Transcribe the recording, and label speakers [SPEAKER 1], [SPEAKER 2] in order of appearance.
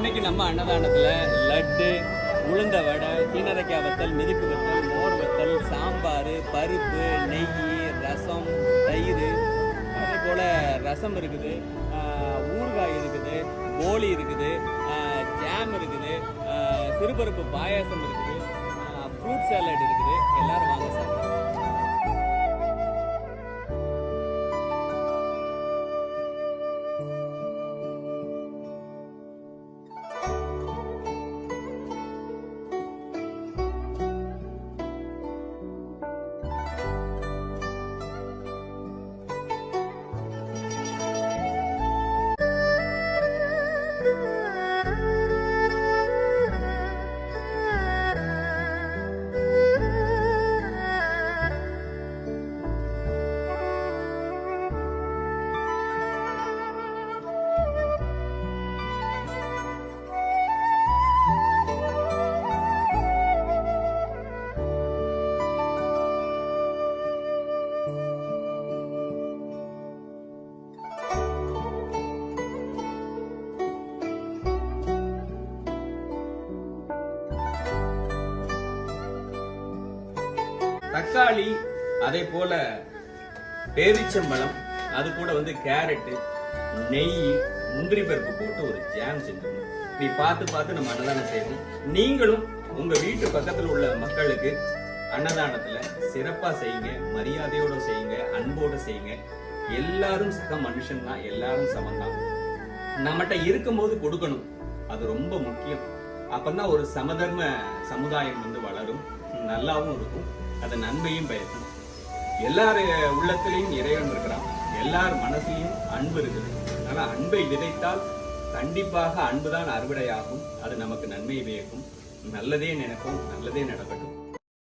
[SPEAKER 1] நம்ம அன்னதானத்தில் லட்டு உளுந்த வடை சீனரைக்காய் வத்தல் மிதுக்கு வத்தல் மோர் வத்தல் சாம்பார் பருப்பு நெய் ரசம் தயிர். அதே போல் ரசம் இருக்குது ஊறுகாய் இருக்குது போலி இருக்குது ஜாம் இருக்குது சிறுபருப்பு பாயாசம் இருக்குது ஃப்ரூட் சாலட் இருக்குது. எல்லோரும் வாங்க சாப்பிடுங்க தக்காளி அதே போல பேரிச்சம்பழம் அது கூட வந்து கேரட்டு நெய் முந்திரி பருப்பு போட்டு ஒரு ஜாம் செஞ்சிடணும். நீ பார்த்து பார்த்து நம்ம அன்னதானம் செய்யணும். நீங்களும் உங்க வீட்டு பக்கத்துல உள்ள மக்களுக்கு அன்னதானத்துல சிறப்பா செய்யுங்க மரியாதையோட செய்யுங்க அன்போட செய்யுங்க. எல்லாரும் சக மனுஷன் தான் எல்லாரும் சமந்தான் நம்மகிட்ட இருக்கும்போது கொடுக்கணும். அது ரொம்ப முக்கியம். அப்பந்தான் ஒரு சமதர்ம சமுதாயம் வந்து வளரும். நல்லாவும் இருக்கும். அது நன்மையும் பயக்கும். எல்லார் உள்ளத்திலையும் இறைவன் இருக்கிறான். எல்லார் மனசுலையும் அன்பு இருக்குது. அதனால அன்பை விதைத்தால் கண்டிப்பாக அன்புதான் அறுவடையாகும். அது நமக்கு நன்மை வியக்கும். நல்லதே நினைக்கும் நல்லதே நடக்கட்டும்.